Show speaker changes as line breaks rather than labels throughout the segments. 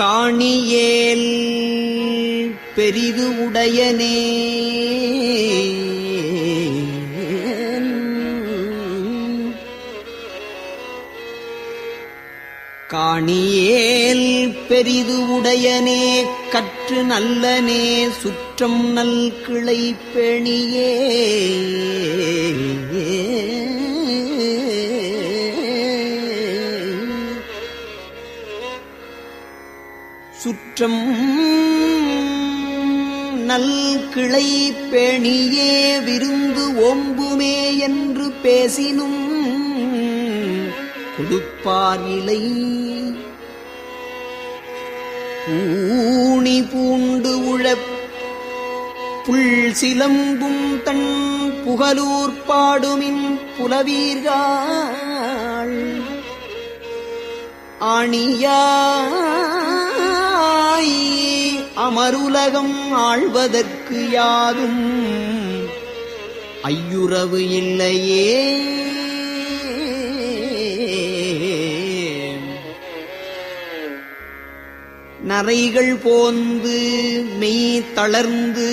காணியேல் பெரிது உடையனே காணியேல் பெரிது உடையனே கற்று நல்லனே சுற்றம் நல் கிளை பெணியே. சுற்றம் நல் கிளை பேணியே விருந்து ஓம்புமே என்று பேசினும் கொடுப்பார் இலை. ஊனி பூண்டு உழப் புல் சிலம்பும் தன் புகலூர் பாடுமின் புலவீர்கள். ஆணியாய் அமருலகம் ஆழ்வதற்கு யாதும் ஐயுறவு இல்லையே. நரைகள் போந்து மெய் தளர்ந்து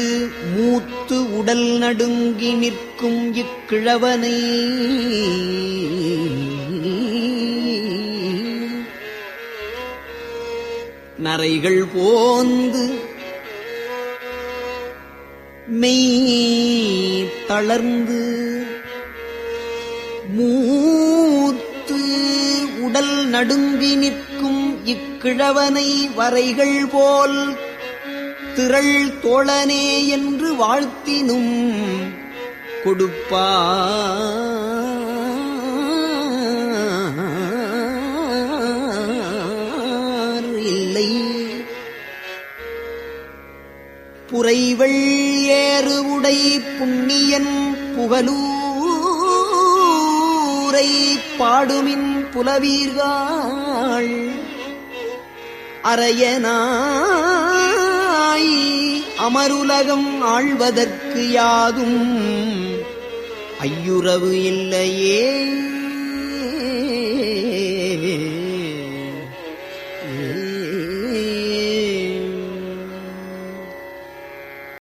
மூத்து உடல் நடுங்கி நிற்கும் இக்கிழவனை நரைகள் போந்து மெய் தளர்ந்து மூத்து உடல் நடுங்கி நிற்கும் இக்கிழவனை வரைகள் போல் திரள் தோழனே என்று வாழ்த்தினும் கொடுப்பா புரைவள் ஏறுவுடை புண்ணியன் புகலூரை பாடுமின் புலவீர்கள். அறையனாய் அமருலகம் ஆழ்வதற்கு யாதும் ஐயுறவு இல்லையே. ஏ